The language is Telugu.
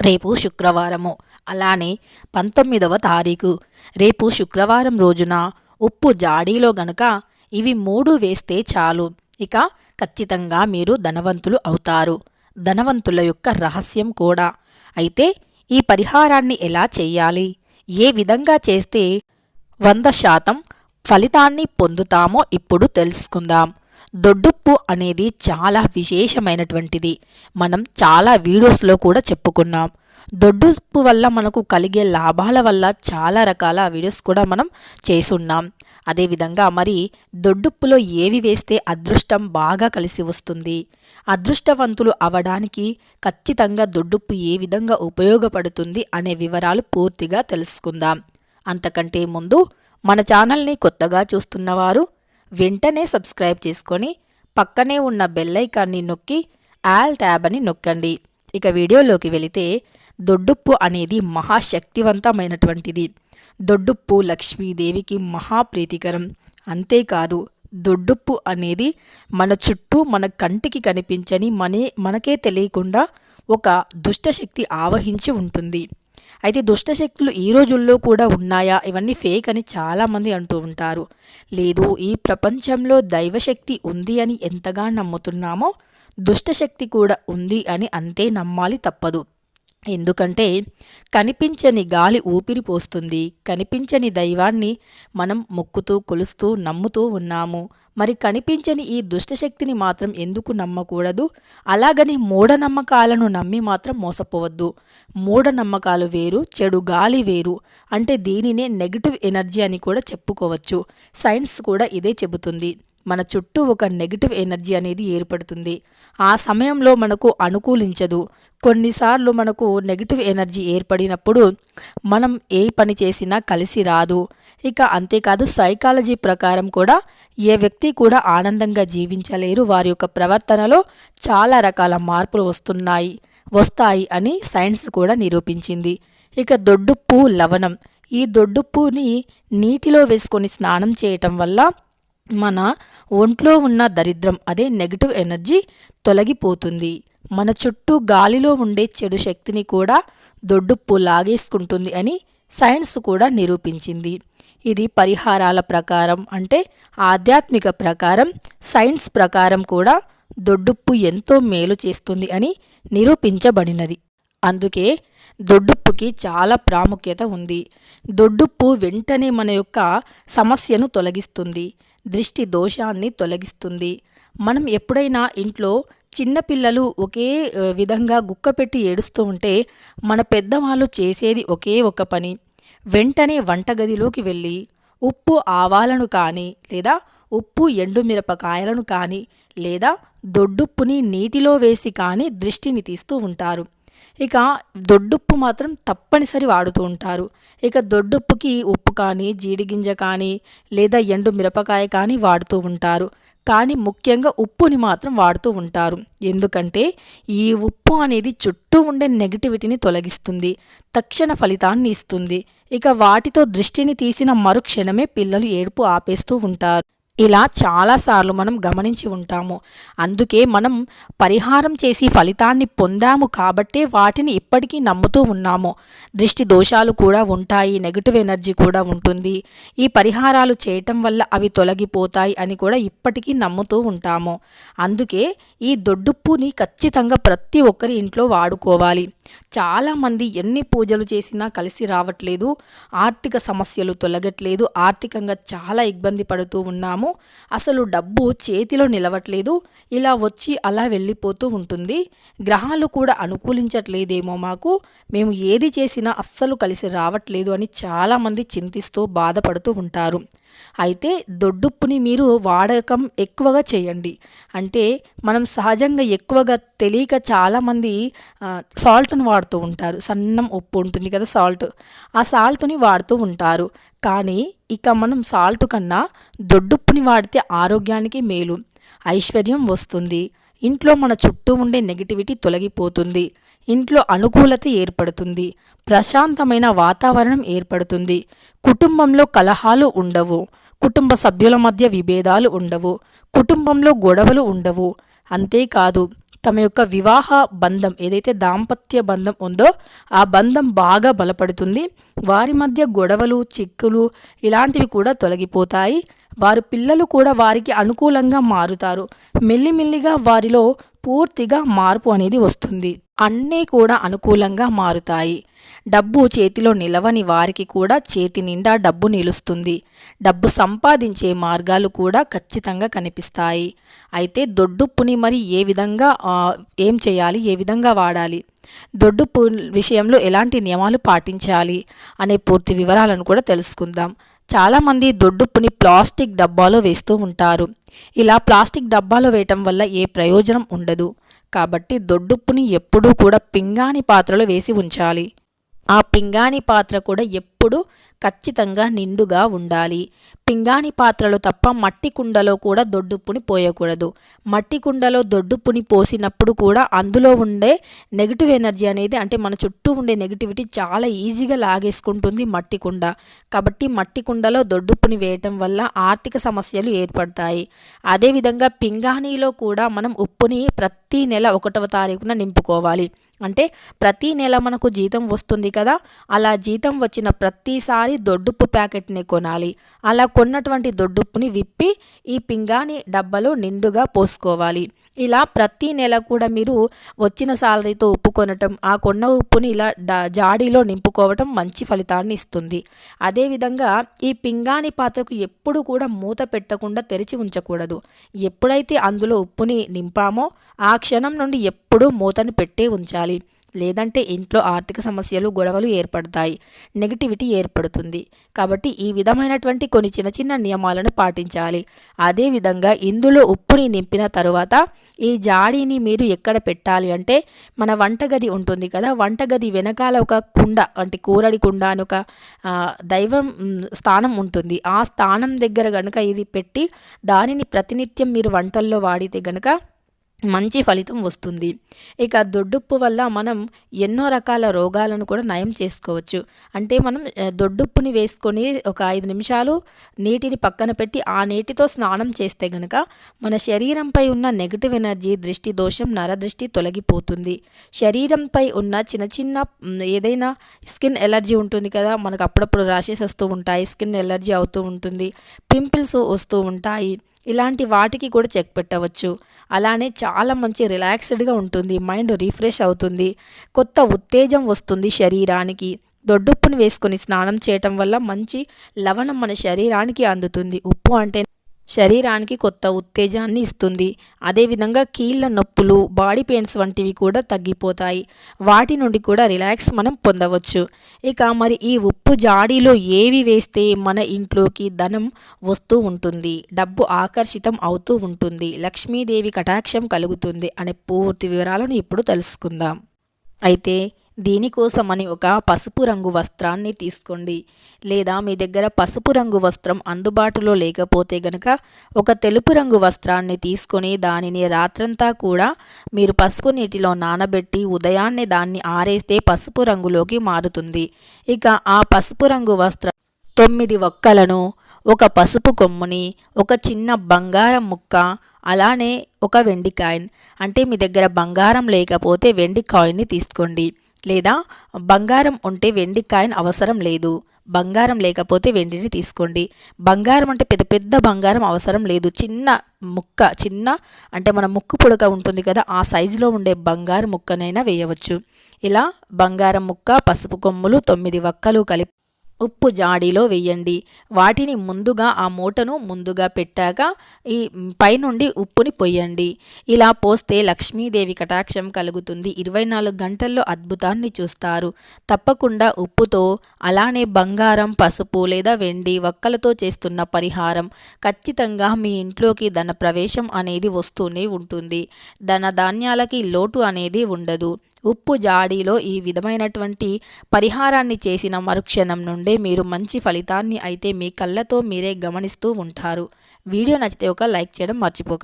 రేపు శుక్రవారము. అలానే పంతొమ్మిదవ తారీఖు. రేపు శుక్రవారం రోజున ఉప్పు జాడీలో గనక ఇవి మూడు వేస్తే చాలు. ఇక ఖచ్చితంగా మీరు ధనవంతులు అవుతారు. ధనవంతుల యొక్క రహస్యం కూడా. అయితే ఈ పరిహారాన్ని ఎలా చేయాలి? ఏ విధంగా చేస్తే వంద శాతం ఫలితాన్ని పొందుతామో ఇప్పుడు తెలుసుకుందాం. దొడ్డుప్పు అనేది చాలా విశేషమైనటువంటిది. మనం చాలా వీడియోస్లో కూడా చెప్పుకున్నాం. దొడ్డుప్పు వల్ల మనకు కలిగే లాభాల వల్ల చాలా రకాల వీడియోస్ కూడా మనం చేసున్నాం. అదేవిధంగా మరి దొడ్డుప్పులో ఏవి వేస్తే అదృష్టం బాగా కలిసి వస్తుంది? అదృష్టవంతులు అవడానికి ఖచ్చితంగా దొడ్డుప్పు ఏ విధంగా ఉపయోగపడుతుంది అనే వివరాలు పూర్తిగా తెలుసుకుందాం. అంతకంటే ముందు మన ఛానల్ని కొత్తగా చూస్తున్నవారు వెంటనే సబ్స్క్రైబ్ చేసుకొని పక్కనే ఉన్న బెల్లైకాన్ని నొక్కి ఆల్ ట్యాబ్ అని నొక్కండి. ఇక వీడియోలోకి వెళితే దొడ్డుప్పు అనేది మహాశక్తివంతమైనటువంటిది. దొడ్డుప్పు లక్ష్మీదేవికి మహాప్రీతికరం. అంతేకాదు దొడ్డుప్పు అనేది మన చుట్టూ మన కంటికి కనిపించని మనే మనకే తెలియకుండా ఒక దుష్టశక్తి ఆవహించి ఉంటుంది. అయితే దుష్టశక్తులు ఈ రోజుల్లో కూడా ఉన్నాయా? ఇవన్నీ ఫేక్ అని చాలామంది అంటూ ఉంటారు. లేదు ఈ ప్రపంచంలో దైవశక్తి ఉంది అని ఎంతగా నమ్ముతున్నామో దుష్టశక్తి కూడా ఉంది అని అంతే నమ్మాలి తప్పదు. ఎందుకంటే కనిపించని గాలి ఊపిరి పోస్తుంది. కనిపించని దైవాన్ని మనం మొక్కుతూ కొలుస్తూ నమ్ముతూ ఉన్నాము. మరి కనిపించని ఈ దుష్టశక్తిని మాత్రం ఎందుకు నమ్మకూడదు? అలాగని మూఢనమ్మకాలను నమ్మి మాత్రం మోసపోవద్దు. మూఢనమ్మకాలు వేరు చెడు గాలి వేరు అంటే దీనినే నెగిటివ్ ఎనర్జీ అని కూడా చెప్పుకోవచ్చు. సైన్స్ కూడా ఇదే చెబుతుంది. మన చుట్టూ ఒక నెగిటివ్ ఎనర్జీ అనేది ఏర్పడుతుంది. ఆ సమయంలో మనకు అనుకూలించదు. కొన్నిసార్లు మనకు నెగిటివ్ ఎనర్జీ ఏర్పడినప్పుడు మనం ఏ పని చేసినా కలిసి రాదు. ఇక అంతేకాదు సైకాలజీ ప్రకారం కూడా ఏ వ్యక్తి కూడా ఆనందంగా జీవించలేరు. వారి యొక్క ప్రవర్తనలో చాలా రకాల మార్పులు వస్తున్నాయి వస్తాయి అని సైన్స్ కూడా నిరూపించింది. ఇక దొడ్డుప్పు లవణం. ఈ దొడ్డుప్పుని నీటిలో వేసుకొని స్నానం చేయటం వల్ల మన ఒంట్లో ఉన్న దరిద్రం అదే నెగిటివ్ ఎనర్జీ తొలగిపోతుంది. మన చుట్టూ గాలిలో ఉండే చెడు శక్తిని కూడా దొడ్డుప్పు లాగేసుకుంటుంది అని సైన్స్ కూడా నిరూపించింది. ఇది పరిహారాల ప్రకారం అంటే ఆధ్యాత్మిక ప్రకారం సైన్స్ ప్రకారం కూడా దొడ్డుప్పు ఎంతో మేలు చేస్తుంది అని నిరూపించబడినది. అందుకే దొడ్డుప్పుకి చాలా ప్రాముఖ్యత ఉంది. దొడ్డుప్పు వెంటనే మన యొక్క సమస్యను తొలగిస్తుంది. దృష్టి దోషాన్ని తొలగిస్తుంది. మనం ఎప్పుడైనా ఇంట్లో చిన్నపిల్లలు ఒకే విధంగా గుక్క పెట్టి ఏడుస్తూ ఉంటే మన పెద్దవాళ్ళు చేసేది ఒకే ఒక పని. వెంటనే వంటగదిలోకి వెళ్ళి ఉప్పు ఆవాలను కానీ లేదా ఉప్పు ఎండుమిరపకాయలను కానీ లేదా దొడ్డుప్పుని నీటిలో వేసి కానీ దృష్టిని తీస్తూ ఉంటారు. ఇక దొడ్డుప్పు మాత్రం తప్పనిసరి వాడుతూ ఉంటారు. ఇక దొడ్డుప్పుకి ఉప్పు కానీ జీడిగింజ కానీ లేదా ఎండు మిరపకాయ కానీ వాడుతూ ఉంటారు. కానీ ముఖ్యంగా ఉప్పుని మాత్రం వాడుతూ ఉంటారు. ఎందుకంటే ఈ ఉప్పు అనేది చుట్టూ ఉండే నెగిటివిటీని తొలగిస్తుంది. తక్షణ ఫలితాన్ని ఇస్తుంది. ఇక వాటితో దృష్టిని తీసిన మరుక్షణమే పిల్లలు ఏడుపు ఆపేస్తూ ఉంటారు. ఇలా చాలాసార్లు మనం గమనించి ఉంటాము. అందుకే మనం పరిహారం చేసి ఫలితాన్ని పొందాము కాబట్టే వాటిని ఇప్పటికీ నమ్ముతూ ఉన్నాము. దృష్టి దోషాలు కూడా ఉంటాయి నెగిటివ్ ఎనర్జీ కూడా ఉంటుంది. ఈ పరిహారాలు చేయటం వల్ల అవి తొలగిపోతాయి అని కూడా ఇప్పటికీ నమ్ముతూ ఉంటాము. అందుకే ఈ దొడ్డుప్పుని ఖచ్చితంగా ప్రతి ఒక్కరి ఇంట్లో వాడుకోవాలి. చాలామంది ఎన్ని పూజలు చేసినా కలిసి రావట్లేదు ఆర్థిక సమస్యలు తొలగట్లేదు ఆర్థికంగా చాలా ఇబ్బంది పడుతూ ఉన్నాము. అసలు డబ్బు చేతిలో నిలవట్లేదు ఇలా వచ్చి అలా వెళ్ళిపోతూ ఉంటుంది. గ్రహాలు కూడా అనుకూలించట్లేదేమో మాకు. మేము ఏది చేసినా అస్సలు కలిసి రావట్లేదు అని చాలామంది చింతిస్తూ బాధపడుతూ ఉంటారు. అయితే దొడ్డుప్పుని మీరు వాడకం ఎక్కువగా చేయండి. అంటే మనం సహజంగా ఎక్కువగా తెలియక చాలామంది సాల్ట్ని వాడుతూ ఉంటారు. సన్నం ఉప్పు ఉంటుంది కదా సాల్ట్ ఆ సాల్ట్ని వాడుతూ ఉంటారు. కానీ ఇక మనం సాల్ట్ కన్నా దొడ్డుప్పుని వాడితే ఆరోగ్యానికి మేలు. ఐశ్వర్యం వస్తుంది. ఇంట్లో మన చుట్టూ ఉండే నెగిటివిటీ తొలగిపోతుంది. ఇంట్లో అనుకూలత ఏర్పడుతుంది. ప్రశాంతమైన వాతావరణం ఏర్పడుతుంది. కుటుంబంలో కలహాలు ఉండవు. కుటుంబ సభ్యుల మధ్య విభేదాలు ఉండవు. కుటుంబంలో గొడవలు ఉండవు. అంతేకాదు తమ యొక్క వివాహ బంధం ఏదైతే దాంపత్య బంధం ఉందో ఆ బంధం బాగా బలపడుతుంది. వారి మధ్య గొడవలు చిక్కులు ఇలాంటివి కూడా తొలగిపోతాయి. వారు పిల్లలు కూడా వారికి అనుకూలంగా మారుతారు. మెల్లిమెల్లిగా వారిలో పూర్తిగా మార్పు అనేది వస్తుంది. అన్నీ కూడా అనుకూలంగా మారుతాయి. డబ్బు చేతిలో నిలవని వారికి కూడా చేతి నిండా డబ్బు నిలుస్తుంది. డబ్బు సంపాదించే మార్గాలు కూడా ఖచ్చితంగా కనిపిస్తాయి. అయితే దొడ్డుప్పుని మరి ఏ విధంగా ఏం చేయాలి? ఏ విధంగా వాడాలి? దొడ్డుప్పు విషయంలో ఎలాంటి నియమాలు పాటించాలి? అనే పూర్తి వివరాలను కూడా తెలుసుకుందాం. చాలామంది దొడ్డుప్పుని ప్లాస్టిక్ డబ్బాలో వేస్తూ ఉంటారు. ఇలా ప్లాస్టిక్ డబ్బాలో వేయటం వల్ల ఏ ప్రయోజనం ఉండదు. కాబట్టి దొడ్డుప్పుని ఎప్పుడూ కూడా పింగాణి పాత్రలో వేసి ఉంచాలి. ఆ పింగాణి పాత్ర కూడా ఎప్పుడూ ఖచ్చితంగా నిండుగా ఉండాలి. పింగాణి పాత్రలు తప్ప మట్టి కుండలో కూడా దొడ్డుప్పుని పోయకూడదు. మట్టి కుండలో దొడ్డుప్పుని పోసినప్పుడు కూడా అందులో ఉండే నెగిటివ్ ఎనర్జీ అనేది అంటే మన చుట్టూ ఉండే నెగిటివిటీ చాలా ఈజీగా లాగేసుకుంటుంది మట్టి కుండ. కాబట్టి మట్టి కుండలో దొడ్డుప్పుని వేయటం వల్ల ఆర్థిక సమస్యలు ఏర్పడతాయి. అదేవిధంగా పింగాణిలో కూడా మనం ఉప్పుని ప్రతి నెల ఒకటవ తారీఖున నింపుకోవాలి. అంటే ప్రతి నెల మనకు జీతం వస్తుంది కదా అలా జీతం వచ్చిన ప్రతిసారి దొడ్డుప్పు ప్యాకెట్ని కొనాలి. అలా కొన్నటువంటి దొడ్డుప్పుని విప్పి ఈ పింగాణి డబ్బాలో నిండుగా పోసుకోవాలి. ఇలా ప్రతి నెల కూడా మీరు వచ్చిన సాలరీతో ఉప్పు కొనటం ఆ కొన్న ఉప్పుని ఇలా జాడీలో నింపుకోవటం మంచి ఫలితాన్ని ఇస్తుంది. అదేవిధంగా ఈ పింగాణి పాత్రకు ఎప్పుడు కూడా మూత పెట్టకుండా తెరిచి ఉంచకూడదు. ఎప్పుడైతే అందులో ఉప్పుని నింపామో ఆ క్షణం నుండి ఎప్పుడూ మూతను పెట్టే ఉంచాలి. లేదంటే ఇంట్లో ఆర్థిక సమస్యలు గొడవలు ఏర్పడతాయి. నెగిటివిటీ ఏర్పడుతుంది. కాబట్టి ఈ విధమైనటువంటి కొన్ని చిన్న చిన్న నియమాలను పాటించాలి. అదేవిధంగా ఇందులో ఉప్పుని నింపిన తరువాత ఈ జాడీని మీరు ఎక్కడ పెట్టాలి అంటే మన వంటగది ఉంటుంది కదా వంటగది వెనకాల ఒక కుండ అంటే కూరడి కుండ అని ఒక దైవం స్థానం ఉంటుంది. ఆ స్థానం దగ్గర గనుక ఇది పెట్టి దానిని ప్రతినిత్యం మీరు వంటల్లో వాడితే గనుక మంచి ఫలితం వస్తుంది. ఇక దొడ్డుప్పు వల్ల మనం ఎన్నో రకాల రోగాలను కూడా నయం చేసుకోవచ్చు. అంటే మనం దొడ్డుప్పుని వేసుకొని ఒక ఐదు నిమిషాలు నీటిని పక్కన పెట్టి ఆ నీటితో స్నానం చేస్తే గనక మన శరీరంపై ఉన్న నెగిటివ్ ఎనర్జీ దృష్టి దోషం నరదృష్టి తొలగిపోతుంది. శరీరంపై ఉన్న చిన్న చిన్న ఏదైనా స్కిన్ ఎలర్జీ ఉంటుంది కదా మనకు అప్పుడప్పుడు ర్యాషెస్ వస్తూ ఉంటాయి స్కిన్ ఎలర్జీ అవుతూ ఉంటుంది పింపుల్స్ వస్తూ ఉంటాయి. ఇలాంటి వాటికి కూడా చెక్ పెట్టవచ్చు. అలానే చాలా మంచి రిలాక్స్డ్గా ఉంటుంది. మైండ్ రిఫ్రెష్ అవుతుంది. కొత్త ఉత్తేజం వస్తుంది శరీరానికి. దొడ్డుప్పును వేసుకొని స్నానం చేయటం వల్ల మంచి లవణం మన శరీరానికి అందుతుంది. ఉప్పు అంటే శరీరానికి కొత్త ఉత్తేజాన్ని ఇస్తుంది. అదేవిధంగా కీళ్ళ నొప్పులు బాడీ పెయిన్స్ వంటివి కూడా తగ్గిపోతాయి. వాటి నుండి కూడా రిలాక్స్ మనం పొందవచ్చు. ఇక మరి ఈ ఉప్పు జాడీలో ఏవి వేస్తే మన ఇంట్లోకి ధనం వస్తూ ఉంటుంది? డబ్బు ఆకర్షితం అవుతూ ఉంటుంది. లక్ష్మీదేవి కటాక్షం కలుగుతుంది అనే పూర్తి వివరాలను ఇప్పుడు తెలుసుకుందాం. అయితే దీనికోసమని ఒక పసుపు రంగు వస్త్రాన్ని తీసుకోండి. లేదా మీ దగ్గర పసుపు రంగు వస్త్రం అందుబాటులో లేకపోతే గనక ఒక తెలుపు రంగు వస్త్రాన్ని తీసుకొని దానిని రాత్రంతా కూడా మీరు పసుపు నీటిలో నానబెట్టి ఉదయాన్నే దాన్ని ఆరేస్తే పసుపు రంగులోకి మారుతుంది. ఇక ఆ పసుపు రంగు వస్త్రం తొమ్మిది ఒక్కలను ఒక పసుపు కొమ్ముని ఒక చిన్న బంగారం ముక్క అలానే ఒక వెండి కాయిన్ అంటే మీ దగ్గర బంగారం లేకపోతే వెండి కాయిన్ని తీసుకోండి. లేదా బంగారం ఉంటే వెండి కాయిన్ అవసరం లేదు. బంగారం లేకపోతే వెండిని తీసుకోండి. బంగారం అంటే పెద్ద పెద్ద బంగారం అవసరం లేదు. చిన్న ముక్క చిన్న అంటే మన ముక్కు పుడక ఉంటుంది కదా ఆ సైజులో ఉండే బంగారు ముక్కనైనా వేయవచ్చు. ఇలా బంగారం ముక్క పసుపు కొమ్ములు తొమ్మిది వక్కలు కలిపి ఉప్పు జాడీలో వేయండి. వాటిని ముందుగా ఆ మూటను ముందుగా పెట్టాక ఈ పైనుండి ఉప్పుని పొయ్యండి. ఇలా పోస్తే లక్ష్మీదేవి కటాక్షం కలుగుతుంది. ఇరవై నాలుగు గంటల్లో అద్భుతాన్ని చూస్తారు. తప్పకుండా ఉప్పుతో అలానే బంగారం పసుపు లేదా వెండి వక్కలతో చేస్తున్న పరిహారం. ఖచ్చితంగా మీ ఇంట్లోకి ధన ప్రవేశం అనేది వస్తూనే ఉంటుంది. ధన ధాన్యాలకి లోటు అనేది ఉండదు. ఉప్పు జాడీలో ఈ విధమైనటువంటి పరిహారాన్ని చేసిన మరుక్షణం నుండే మీరు మంచి ఫలితాన్ని అయితే మీ కళ్ళతో మీరే గమనిస్తూ ఉంటారు. వీడియో నచ్చితే ఒక లైక్ చేయడం మర్చిపోకండి